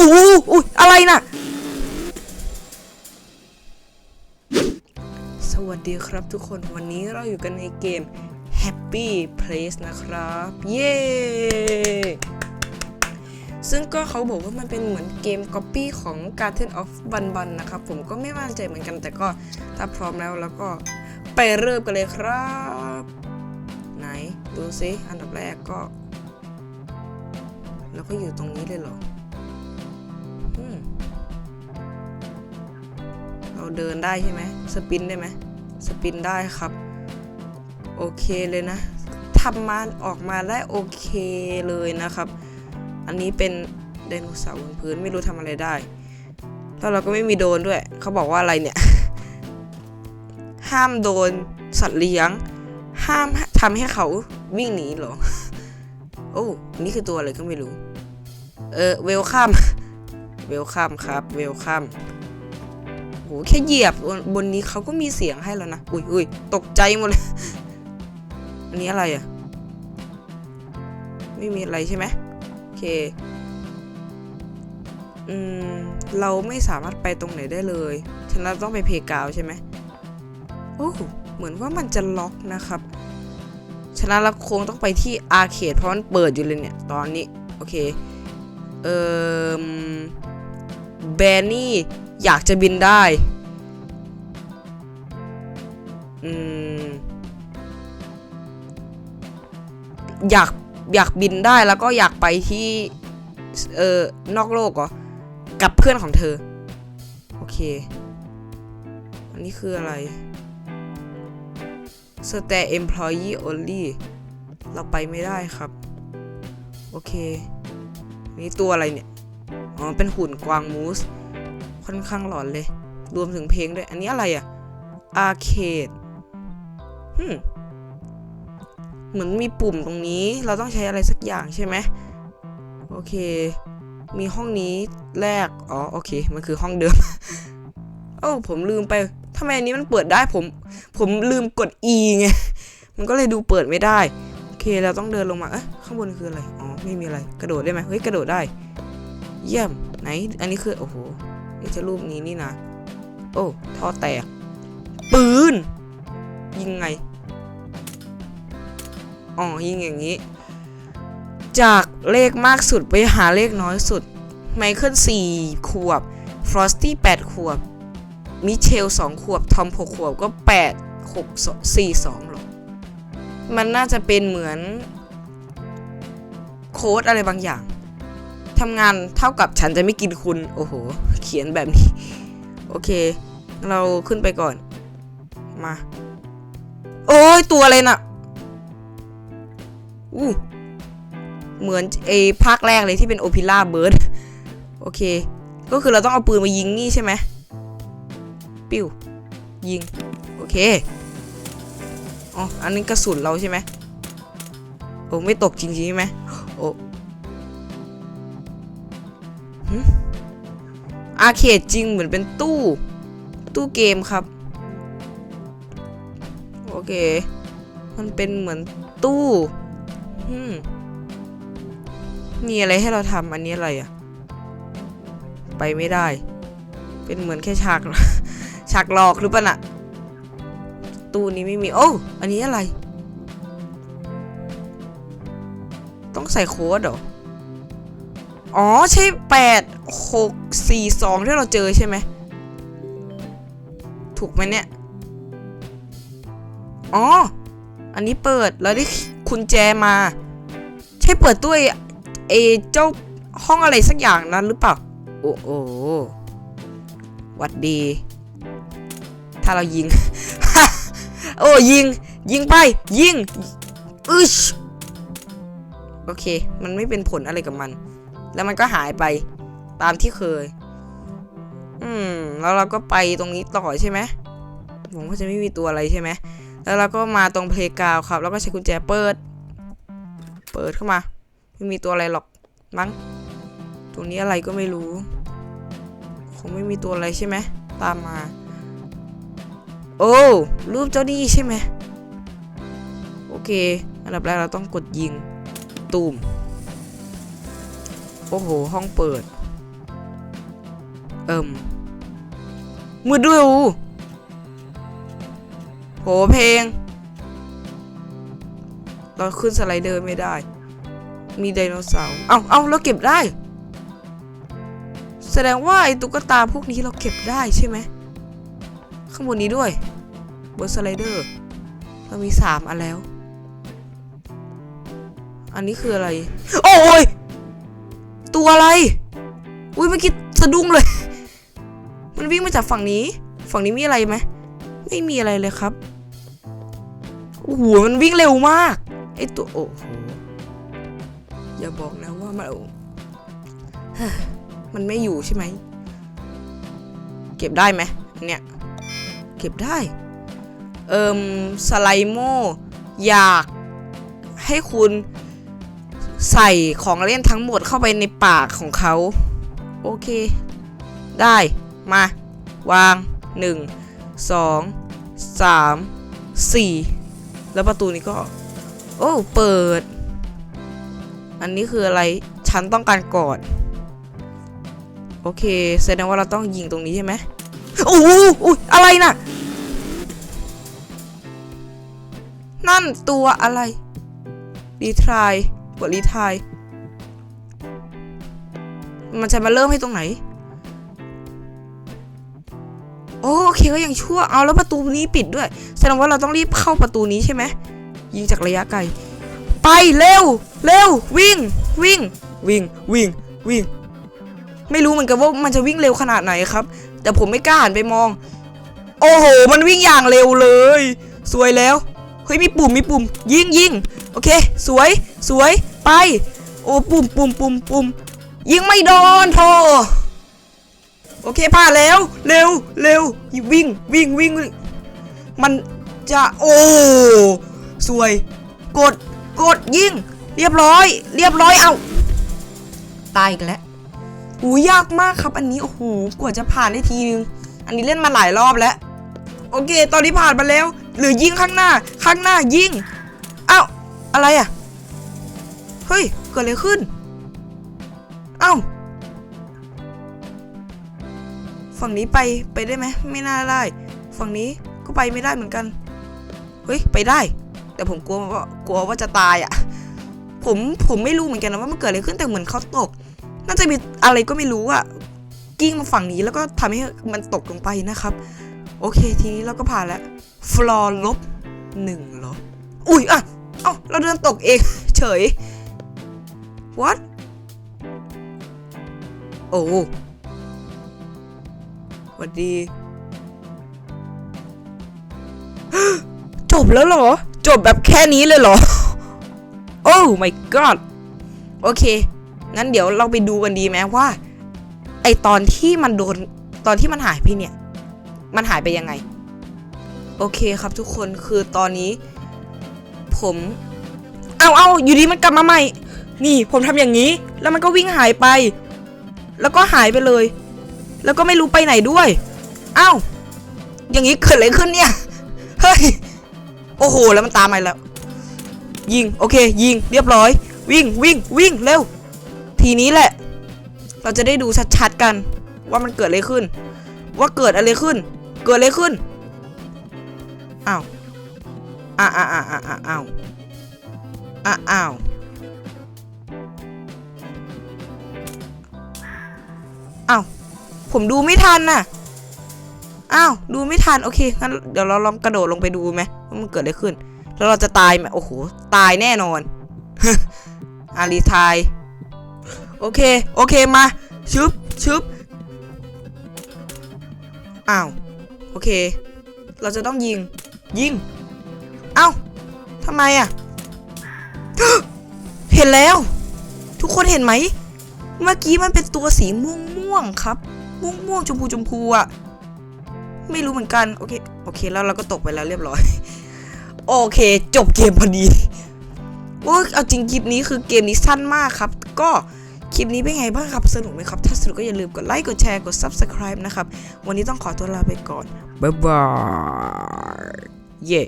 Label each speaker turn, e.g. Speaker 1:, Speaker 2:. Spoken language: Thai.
Speaker 1: อ้โหอุ๊ยอะไรน่ะ สวัสดีครับทุกคนวันนี้เราอยู่กันในเกม Happy Place นะครับ เย้ ซึ่งก็เขาบอกว่ามันเป็นเหมือนเกม Copy ของ Garden of Bun Bun นะครับ ผมก็ไม่มั่นใจเหมือนกันแต่ก็ถ้าพร้อมแล้วแล้วก็ไปเริ่มกันเลยครับ ไหน ดูซิ อันดับแรกก็แล้วก็อยู่ตรงนี้เลยเหรอ เราเดินได้ใช่ไหมสปินได้ไหมสปินได้ครับ โอเคเลยนะทำมาออกมาได้โอเคเลยนะครับ อันนี้เป็นไดโนเสาร์บนพื้นไม่รู้ทำอะไรได้ แล้วเราก็ไม่มีโดนด้วย เขาบอกว่าอะไรเนี่ย ห้ามโดนสัตว์เลี้ยง ห้ามทำให้เขาวิ่งหนีหรอ โอ้ นี่คือตัวอะไรก็ไม่รู้ เออ เวลคัม เวลคัมครับ เวลคัม หแค่เหยียบบนบนนี้เขาก็มีเสียงให้แล้วนะ อุ้ยอุ้ยตกใจหมดเลยอันนี้อะไรอะ ไม่มีอะไรใช่ไหมโอเค อืม เราไม่สามารถไปตรงไหนได้เลย ฉะนั้นต้องไปเพกาวใช่ไหมโอ้เหมือนว่ามันจะล็อกนะครับ ฉะนั้นเราคงต้องไปที่อาร์เคดเพราะมันเปิดอยู่เลยเนี่ย ตอนนี้ โอเค เอ่อแบนนี่ อยากจะบินได้ อืม อยากอยากบินได้แล้วก็อยากไปที่ เอ่อ นอกโลกเหรอ กับเพื่อนของเธอ โอเค อันนี้คืออะไร Stay employee only เราไปไม่ได้ครับ โอเค นี่ตัวอะไรเนี่ย อ๋อ เป็นหุ่นกวางมูส ค่อนข้างหลอนเลย รวมถึงเพลงด้วย อันนี้อะไรอะอาร์เคดฮึเหมือนมีปุ่มตรงนี้ เราต้องใช้อะไรสักอย่างใช่ไหมโอเค มีห้องนี้แรก อ๋อ โอเค มันคือห้องเดิม โอ้ผมลืมไปทำไมอันนี้มันเปิดได้ผม ผมลืมกด E ไง มันก็เลยดูเปิดไม่ได้ โอเค เราต้องเดินลงมา เอ๊ะ ข้างบนคืออะไร อ๋อ ไม่มีอะไร กระโดดได้ไหมเฮ้ย กระโดดได้ เยี่ยม ไหน อันนี้คือ โอ้โห นี่จะรูปนี้นี่นะ โอ้ ท่อแตก ปืน ยิงไง อ๋อ ยิงอย่างนี้ จากเลขมากสุดไปหาเลขน้อยสุด ไมเคิลสี่ขวบ ฟรอสตี้แปดขวบ มิเชลสองขวบ ทอมหกขวบก็แปดหกสี่สองหรอ มันน่าจะเป็นเหมือน โค้ดอะไรบางอย่างทำงานเท่ากับฉันจะไม่กินคุณ โอ้โห เขียนแบบนี้ โอเค เราขึ้นไปก่อน มา โอ้ยตัวอะไรน่ะอู้เหมือนไอ้ภาคแรกเลยที่เป็นโอพิล่าเบิร์ดโอเค ก็คือเราต้องเอาปืนมายิงนี่ใช่ไหมปิ้ว ยิง โอเค อ๋อ อันนี้กระสุนเราใช่ไหมโอ้ไม่ตกจริงๆใช่ไหมโอ้ห อาเคดจริงเหมือนเป็นตู้ ตู้เกมครับ โอเค มันเป็นเหมือนตู้อืมมีอะไรให้เราทำอันนี้อะไรอะไปไม่ได้ เป็นเหมือนแค่ฉาก ฉากหลอกหรือเปล่าน่ะ ตู้นี้ไม่มี โอ้ อันนี้อะไร ต้องใส่โค้ดเหรอ อ๋อ ใช่แปด หกสี่สองที่เราเจอใช่ไหม ถูกไหมเนี่ย อ๋อ อันนี้เปิดแล้วได้คุญแจมา ใช่เปิดตู้ไอ้ไอ้เจ้าห้องอะไรสักอย่างนั้นหรือเปล่า โอ้โหหวัดดี ถ้าเรายิง โอ้ยิง ยิงไป ยิงอึชโอเค มันไม่เป็นผลอะไรกับมัน แล้วมันก็หายไป ตามที่เคย อืม แล้วเราก็ไปตรงนี้ต่อใช่ไหมผมก็จะไม่มีตัวอะไรใช่ไหม แล้วเราก็มาตรงเพลกาวครับ แล้วก็ใช้กุญแจเปิด เปิดเข้ามา ไม่มีตัวอะไรหรอก มั้ง ตรงนี้อะไรก็ไม่รู้ คงไม่มีตัวอะไรใช่ไหม ตามมา โอ้ รูปเจ้านี่ใช่ไหม โอเค อันดับแรกเราต้องกดยิง ตูม โอ้โห ห้องเปิด เอิ่มมืดด้วยอูโหเพลง เราขึ้นสไลเดอร์ไม่ได้ มีไดโนเสาร์ เอาเอาเราเก็บได้ แสดงว่าไอ้ตุ๊กตาพวกนี้เราเก็บได้ใช่ไหม ข้างบนนี้ด้วยบนสไลเดอร์ เรามีสามอันแล้ว อันนี้คืออะไร โอ้ย ตัวอะไร อุ้ยเมื่อกี้สะดุ้งเลย วิ่งมาจากฝั่งนี้ ฝั่งนี้มีอะไรไหมไม่มีอะไรเลยครับโอ้โหมันวิ่งเร็วมากไอตัวโอ้โหอย่าบอกนะว่ามันฮ้ยมันไม่อยู่ใช่ไหมเก็บได้ไหมเนี่ยเก็บได้ เอิมสไลโมอยากให้คุณใส่ของเล่นทั้งหมดเข้าไปในปากของเขา โอเค ได้มา วาง 1 2 3 4 แล้วประตูนี้ก็ โอ้ เปิด อันนี้คืออะไร ฉันต้องการกอด โอเค แสดงว่าเราต้องยิงตรงนี้ใช่ไหมโอ้โหอุ๊ยอะไรน่ะ นั่นตัวอะไร รีทรายกดรีทรายมันจะมาเริ่มให้ตรงไหน เคก็ยังชั่วเอาแล้วประตูนี้ปิดด้วย แสดงว่าเราต้องรีบเข้าประตูนี้ใช่ไหมยิงจากระยะไกล ไปเร็วเร็ววิ่ง วิ่ง วิ่งวิ่งวิ่ง ไม่รู้เหมือนกันว่ามันจะวิ่งเร็วขนาดไหนครับ แต่ผมไม่กล้าหันไปมอง โอ้โห มันวิ่งอย่างเร็วเลย สวยแล้วเฮ้ยมีปุ่มมีปุ่ม ยิงยิงโอเค สวยสวยไป โอ้ปุ่มปุ่มปุ่มปุ่มยิงไม่โดนโท อเคผ่านแล้ว เร็วเร็ววิ่งวิ่งวิ่ง มันจะโอ้สวย กดกดยิงเรียบร้อย เรียบร้อยเอาตายอีกแล้วหูยากมากครับอันนี้โอ้โหกว่าจะผ่านได้ทีนึง อันนี้เล่นมาหลายรอบแล้ว โอเค ตอนนี้ผ่านมาแล้ว หรือยิงข้างหน้า ข้างหน้ายิงเอ้าอะไรอะ เฮ้ย เกิดอะไรขึ้นเอ้า ฝั่งนี้ไปไปได้ไหมไม่น่าได้ ฝั่งนี้ก็ไปไม่ได้เหมือนกัน เฮ้ยไปได้ แต่ผมกลัวว่ากลัวว่าจะตายอะ ผมผมไม่รู้เหมือนกันนะว่ามันเกิดอะไรขึ้นแต่เหมือนเขาตก น่าจะมีอะไรก็ไม่รู้อะกิ้งมาฝั่งนี้แล้วก็ทำให้มันตกลงไปนะครับ โอเคทีนี้เราก็ผ่านแล้วฟลอร์ลบหนึ่งลบอุ้ยอะเอ้าเราเดินตกเอง เฉย what โอ้ วัสดี จบแล้วเหรอ จบแบบแค่นี้เลยเหรอ โอ้ my god โอเค งั้นเดี๋ยวเราไปดูกันดีไหมว่า ไอตอนที่มันโดน ตอนที่มันหายไปเนี่ย มันหายไปยังไง โอเคครับทุกคนคือตอนนี้ ผม เอาเอาอยู่ดีมันกลับมาใหม่ นี่ผมทำอย่างนี้ แล้วมันก็วิ่งหายไป แล้วก็หายไปเลย แล้วก็ไม่รู้ไปไหนด้วยเอ้าอย่างนี้เกิดอะไรขึ้นเนี่ยเฮ้ยโอ้โหแล้วมันตามมาแล้ว ยิงโอเค ยิงเรียบร้อย วิ่งวิ่งวิ่งเร็ว ทีนี้แหละ เราจะได้ดูชัดๆกัน ว่ามันเกิดอะไรขึ้น ว่าเกิดอะไรขึ้น เกิดอะไรขึ้นอ้าวอ้าวอ้าวอ้าวอ้าวอ้าว ผมดูไม่ทันน่ะ อ้าว ดูไม่ทัน โอเค งั้นเดี๋ยวเราลองกระโดดลงไปดูไหมว่ามันเกิดอะไรขึ้น แล้วเราจะตายไหมโอ้โห ตายแน่นอน อารีทาย โอเค โอเค มา ชึบ ชึบ อ้าว โอเค เราจะต้องยิง ยิง เอ้าทำไมอะ เห็นแล้ว ทุกคนเห็นไหม เมื่อกี้มันเป็นตัวสีม่วงม่วงครับ ม่วงม่วงๆชมพูชมพูอะไม่รู้เหมือนกัน โอเค โอเค แล้วเราก็ตกไปแล้วเรียบร้อย โอเค จบเกมพอดี โอ้เอาจริงคลิปนี้คือเกมนี้สั้นมากครับ ก็คลิปนี้เป็นไงบ้างครับ สนุกไหมครับ ถ้าสนุกก็อย่าลืมกดไลค์ กดแชร์ กด Subscribe นะครับ วันนี้ต้องขอตัวลาไปก่อน บ๊ายบาย เย่